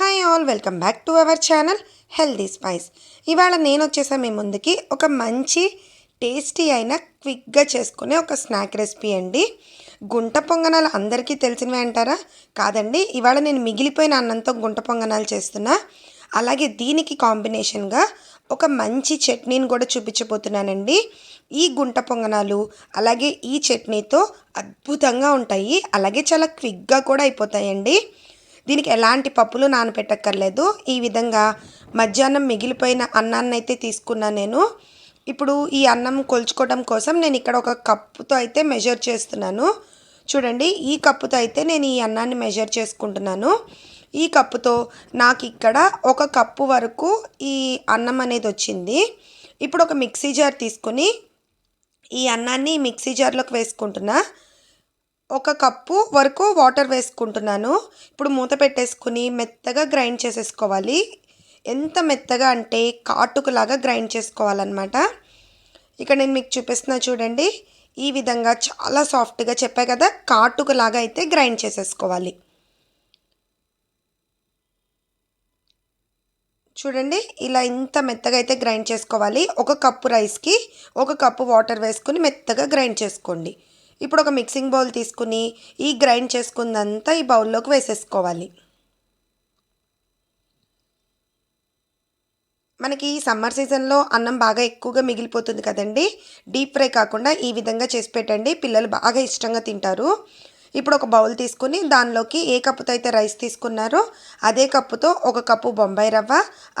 Hi all welcome back to our channel healthy spice ఇవాళ నేను వచ్చేసా మీ ముందుకి ఒక మంచి టేస్టీ అయిన క్విక్గా చేసుకునే ఒక స్నాక్ రెసిపీ అండి. గుంట పొంగనాలు అందరికీ తెలిసినవి అంటారా? కాదండి ఇవాళ నేను మిగిలిపోయిన అన్నంతో గుంట పొంగనాలు చేస్తున్నా. అలాగే దీనికి కాంబినేషన్గా ఒక మంచి చట్నీని కూడా చూపించబోతున్నానండి. ఈ గుంట పొంగనాలు అలాగే ఈ చట్నీతో అద్భుతంగా ఉంటాయి. అలాగే చాలా క్విక్గా కూడా అయిపోతాయండి. దీనికి ఎలాంటి పప్పులు నానపెట్టక్కర్లేదు. ఈ విధంగా మధ్యాహ్నం మిగిలిపోయిన అన్నాన్ని అయితే తీసుకున్నాను నేను. ఇప్పుడు ఈ అన్నం కొలుచుకోవడం కోసం నేను ఇక్కడ ఒక కప్పుతో అయితే మెజర్ చేస్తున్నాను. చూడండి ఈ కప్పుతో అయితే నేను ఈ అన్నాన్ని మెజర్ చేసుకుంటున్నాను. ఈ కప్పుతో నాకు ఇక్కడ ఒక కప్పు వరకు ఈ అన్నం అనేది వచ్చింది. ఇప్పుడు ఒక మిక్సీ జార్ తీసుకొని ఈ అన్నాన్ని మిక్సీ జార్లోకి వేసుకుంటున్నా. ఒక కప్పు వరకు వాటర్ వేసుకుంటున్నాను. ఇప్పుడు మూత పెట్టేసుకుని మెత్తగా గ్రైండ్ చేసేసుకోవాలి. ఎంత మెత్తగా అంటే కాటుకులాగా గ్రైండ్ చేసుకోవాలన్నమాట. ఇక్కడ నేను మీకు చూపిస్తున్నా చూడండి. ఈ విధంగా చాలా సాఫ్ట్గా చెప్పా కదా కాటుకులాగా అయితే గ్రైండ్ చేసేసుకోవాలి. చూడండి ఇలా ఇంత మెత్తగా అయితే గ్రైండ్ చేసుకోవాలి. ఒక కప్పు రైస్కి ఒక కప్పు వాటర్ వేసుకుని మెత్తగా గ్రైండ్ చేసుకోండి. ఇప్పుడు ఒక మిక్సింగ్ బౌల్ తీసుకుని ఈ గ్రైండ్ చేసుకుందంతా ఈ బౌల్లోకి వేసేసుకోవాలి. మనకి ఈ సమ్మర్ సీజన్లో అన్నం బాగా ఎక్కువగా మిగిలిపోతుంది కదండి. డీప్ ఫ్రై కాకుండా ఈ విధంగా చేసి పెట్టండి. పిల్లలు బాగా ఇష్టంగా తింటారు. ఇప్పుడు ఒక బౌల్ తీసుకుని దానిలోకి ఏ కప్పుతో అయితే రైస్ తీసుకున్నారో అదే కప్పుతో ఒక కప్పు బొంబాయి రవ్వ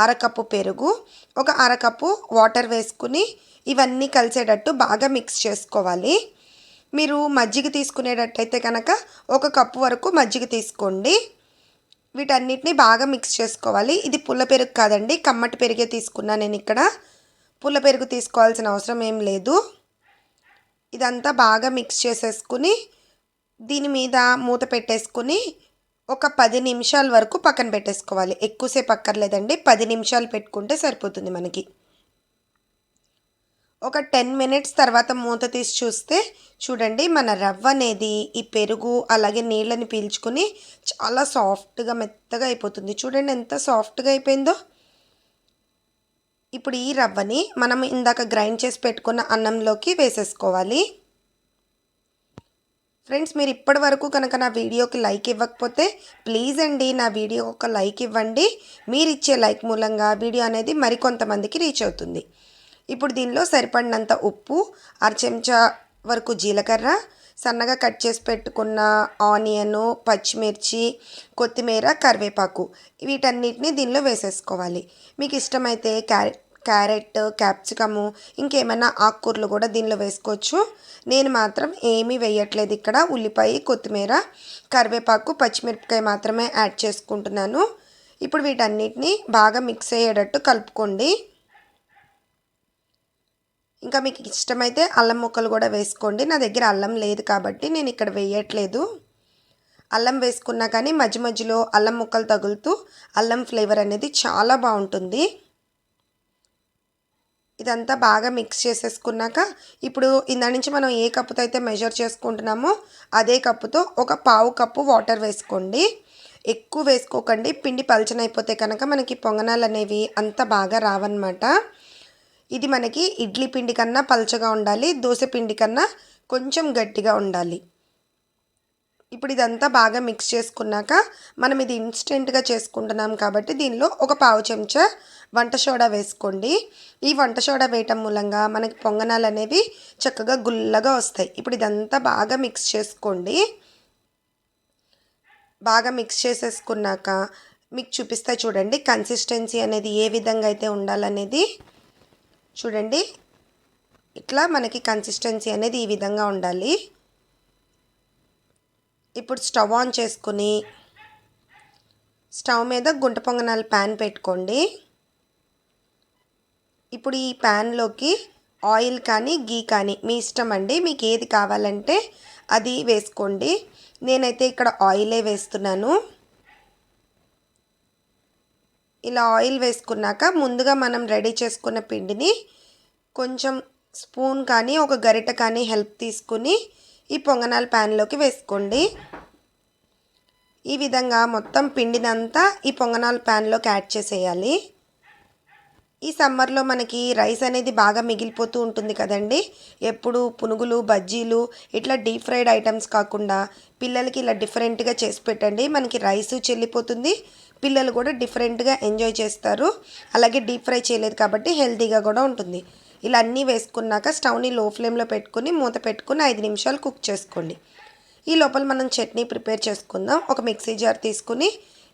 అరకప్పు పెరుగు ఒక అరకప్పు వాటర్ వేసుకుని ఇవన్నీ కలిసేటట్టు బాగా మిక్స్ చేసుకోవాలి. మీరు మజ్జిగ తీసుకునేటట్టయితే కనుక ఒక కప్పు వరకు మజ్జిగ తీసుకోండి. వీటన్నిటిని బాగా మిక్స్ చేసుకోవాలి. ఇది పుల్ల పెరుగు కాదండి. కమ్మటి పెరిగే తీసుకున్నా నేను ఇక్కడ. పుల్ల పెరుగు తీసుకోవాల్సిన అవసరం ఏం లేదు. ఇదంతా బాగా మిక్స్ చేసేసుకుని దీని మీద మూత పెట్టేసుకుని ఒక పది నిమిషాల వరకు పక్కన పెట్టేసుకోవాలి. ఎక్కువసేపు అక్కర్లేదండి. పది నిమిషాలు పెట్టుకుంటే సరిపోతుంది మనకి. ఒక టెన్ మినిట్స్ తర్వాత మూత తీసి చూస్తే చూడండి మన రవ్వ అనేది ఈ పెరుగు అలాగే నీళ్ళని పీల్చుకుని చాలా సాఫ్ట్గా మెత్తగా అయిపోతుంది. చూడండి ఎంత సాఫ్ట్గా అయిపోయిందో. ఇప్పుడు ఈ రవ్వని మనం ఇందాక గ్రైండ్ చేసి పెట్టుకున్న అన్నంలోకి వేసేసుకోవాలి. ఫ్రెండ్స్ మీరు ఇప్పటి వరకు కనుక నా వీడియోకి లైక్ ఇవ్వకపోతే ప్లీజ్ అండి నా వీడియో ఒక లైక్ ఇవ్వండి. మీరు ఇచ్చే లైక్ మూలంగా వీడియో అనేది మరికొంతమందికి రీచ్ అవుతుంది. ఇప్పుడు దీనిలో సరిపడినంత ఉప్పు అర చెంచా వరకు జీలకర్ర సన్నగా కట్ చేసి పెట్టుకున్న ఆనియన్ పచ్చిమిర్చి కొత్తిమీర కరివేపాకు వీటన్నిటిని దీనిలో వేసేసుకోవాలి. మీకు ఇష్టమైతే క్యారెట్ క్యారెట్ క్యాప్సికము ఇంకేమైనా ఆకుకూరలు కూడా దీనిలో వేసుకోవచ్చు. నేను మాత్రం ఏమీ వేయట్లేదు ఇక్కడ. ఉల్లిపాయ కొత్తిమీర కరివేపాకు పచ్చిమిరపకాయ మాత్రమే యాడ్ చేసుకుంటున్నాను. ఇప్పుడు వీటన్నిటిని బాగా మిక్స్ అయ్యేటట్టు కలుపుకోండి. ఇంకా మీకు ఇష్టమైతే అల్లం ముక్కలు కూడా వేసుకోండి. నా దగ్గర అల్లం లేదు కాబట్టి నేను ఇక్కడ వేయట్లేదు. అల్లం వేసుకున్నా కానీ మధ్య మధ్యలో అల్లం ముక్కలు తగులుతూ అల్లం ఫ్లేవర్ అనేది చాలా బాగుంటుంది. ఇదంతా బాగా మిక్స్ చేసేసుకున్నాక ఇప్పుడు ఇందా నుంచి మనం ఏ కప్పుతో అయితే మెజర్ చేసుకుంటున్నామో అదే కప్పుతో ఒక పావు కప్పు వాటర్ వేసుకోండి. ఎక్కువ వేసుకోకండి. పిండి పలచనైపోతే కనుక మనకి పొంగనాలు అనేవి అంత బాగా రావన్నమాట. ఇది మనకి ఇడ్లీ పిండి కన్నా పలచగా ఉండాలి దోశ పిండి కన్నా కొంచెం గట్టిగా ఉండాలి. ఇప్పుడు ఇదంతా బాగా మిక్స్ చేసుకున్నాక మనం ఇది ఇన్స్టెంట్గా చేసుకుంటున్నాం కాబట్టి దీనిలో ఒక పావు చెంచా వంట సోడా వేసుకోండి. ఈ వంట సోడా వేయటం మూలంగా మనకి పొంగనాలు అనేవి చక్కగా గుల్లగా వస్తాయి. ఇప్పుడు ఇదంతా బాగా మిక్స్ చేసుకోండి. బాగా మిక్స్ చేసేసుకున్నాక మీకు చూపిస్తా చూడండి కన్సిస్టెన్సీ అనేది ఏ విధంగా అయితే ఉండాలనేది. చూడండి. ఇట్లా మనకి కన్సిస్టెన్సీ అనేది ఈ విధంగా ఉండాలి. ఇప్పుడు స్టవ్ ఆన్ చేసుకుని స్టవ్ మీద గుంట పొంగనాలు ప్యాన్ పెట్టుకోండి. ఇప్పుడు ఈ ప్యాన్లోకి ఆయిల్ కానీ గీ కానీ మీ ఇష్టం అండి. మీకు ఏది కావాలంటే అది వేసుకోండి. నేనైతే ఇక్కడ ఆయిలే వేస్తున్నాను. ఇలా ఆయిల్ వేసుకున్నాక ముందుగా మనం రెడీ చేసుకున్న పిండిని కొంచెం స్పూన్ కానీ ఒక గరిట కానీ హెల్ప్ తీసుకుని ఈ పొంగనాల ప్యాన్లోకి వేసుకోండి. ఈ విధంగా మొత్తం పిండినంతా ఈ పొంగనాల ప్యాన్లోకి యాడ్ చేసేయాలి. ఈ సమ్మర్లో మనకి రైస్ అనేది బాగా మిగిలిపోతూ ఉంటుంది కదండి. ఎప్పుడు పునుగులు బజ్జీలు ఇట్లా డీప్ ఫ్రైడ్ ఐటమ్స్ కాకుండా పిల్లలకి ఇలా డిఫరెంట్గా చేసి పెట్టండి. మనకి రైస్ చెల్లిపోతుంది. పిల్లలు కూడా డిఫరెంట్గా ఎంజాయ్ చేస్తారు. అలాగే డీప్ ఫ్రై చేయలేదు కాబట్టి హెల్తీగా కూడా ఉంటుంది. ఇలా అన్నీ వేసుకున్నాక స్టవ్ని లో ఫ్లేమ్లో పెట్టుకుని మూత పెట్టుకుని ఐదు నిమిషాలు కుక్ చేసుకోండి. ఈ లోపల మనం చట్నీ ప్రిపేర్ చేసుకుందాం. ఒక మిక్సీ జార్ తీసుకుని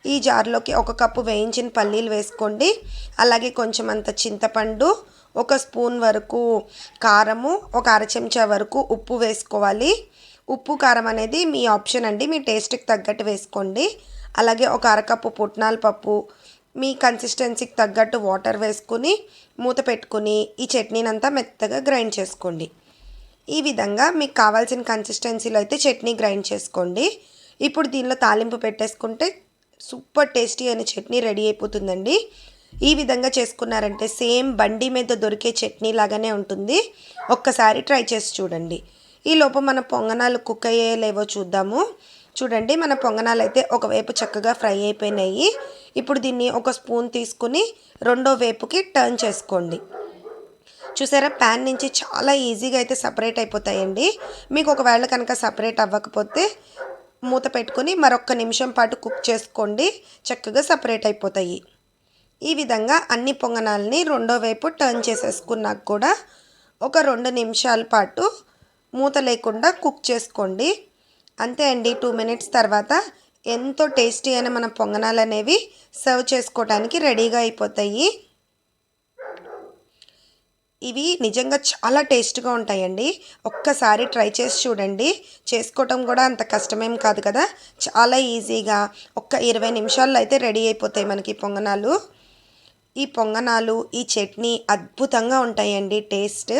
ఈ జార్లోకి ఒక కప్పు వేయించిన పల్లీలు వేసుకోండి. అలాగే కొంచెం అంత చింతపండు ఒక స్పూన్ వరకు కారము ఒక అర చెంచా వరకు ఉప్పు వేసుకోవాలి. ఉప్పు కారం అనేది మీ ఆప్షన్ అండి. మీ టేస్ట్కి తగ్గట్టు వేసుకోండి. అలాగే ఒక అరకప్పు పుట్నాల పప్పు మీ కన్సిస్టెన్సీకి తగ్గట్టు వాటర్ వేసుకుని మూత పెట్టుకుని ఈ చట్నీని అంతా మెత్తగా గ్రైండ్ చేసుకోండి. ఈ విధంగా మీకు కావాల్సిన కన్సిస్టెన్సీలో అయితే చట్నీ గ్రైండ్ చేసుకోండి. ఇప్పుడు దీనిలో తాలింపు పెట్టేసుకుంటే సూపర్ టేస్టీ అయిన చట్నీ రెడీ అయిపోతుందండి. ఈ విధంగా చేసుకున్నారంటే సేమ్ బండి మీద దొరికే చట్నీ లాగానే ఉంటుంది. ఒక్కసారి ట్రై చేసి చూడండి. ఈ లోపు మన పొంగనాలు కుక్ అయ్యేలేవో చూద్దాము. చూడండి మన పొంగనాలు అయితే ఒకవైపు చక్కగా ఫ్రై అయిపోయినాయి. ఇప్పుడు దీన్ని ఒక స్పూన్ తీసుకుని రెండో వైపుకి టర్న్ చేసుకోండి. చూసారా ప్యాన్ నుంచి చాలా ఈజీగా అయితే సపరేట్ అయిపోతాయండి. మీకు ఒకవేళ కనుక సపరేట్ అవ్వకపోతే మూత పెట్టుకుని మరొక నిమిషం పాటు కుక్ చేసుకోండి. చక్కగా సపరేట్ అయిపోతాయి. ఈ విధంగా అన్ని పొంగనాలని రెండో వైపు టర్న్ చేసేసుకున్నాక కూడా ఒక రెండు నిమిషాల పాటు మూత లేకుండా కుక్ చేసుకోండి. అంతే అండి. టూ మినిట్స్ తర్వాత ఎంతో టేస్టీ అయిన మన పొంగనాలు అనేవి సర్వ్ చేసుకోవడానికి రెడీగా అయిపోతాయి. ఇవి నిజంగా చాలా టేస్ట్గా ఉంటాయండి. ఒక్కసారి ట్రై చేసి చూడండి. చేసుకోవటం కూడా అంత కష్టమేం కాదు కదా. చాలా ఈజీగా ఒక్క ఇరవై నిమిషాల్లో అయితే రెడీ అయిపోతాయి మనకి పొంగనాలు. ఈ పొంగనాలు ఈ చట్నీ అద్భుతంగా ఉంటాయండి. టేస్ట్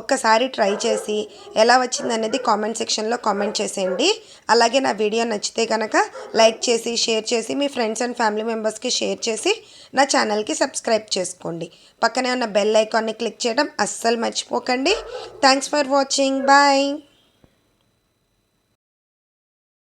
ఒక్కసారి ట్రై చేసి ఎలా వచ్చిందనేది కామెంట్ సెక్షన్లో కామెంట్ చేసేయండి. అలాగే నా వీడియో నచ్చితే కనుక లైక్ చేసి షేర్ చేసి మీ ఫ్రెండ్స్ అండ్ ఫ్యామిలీ మెంబర్స్కి షేర్ చేసి నా ఛానల్కి సబ్స్క్రైబ్ చేసుకోండి. పక్కనే ఉన్న బెల్ ఐకాన్ని క్లిక్ చేయడం అస్సలు మర్చిపోకండి. Thanks for watching. బాయ్.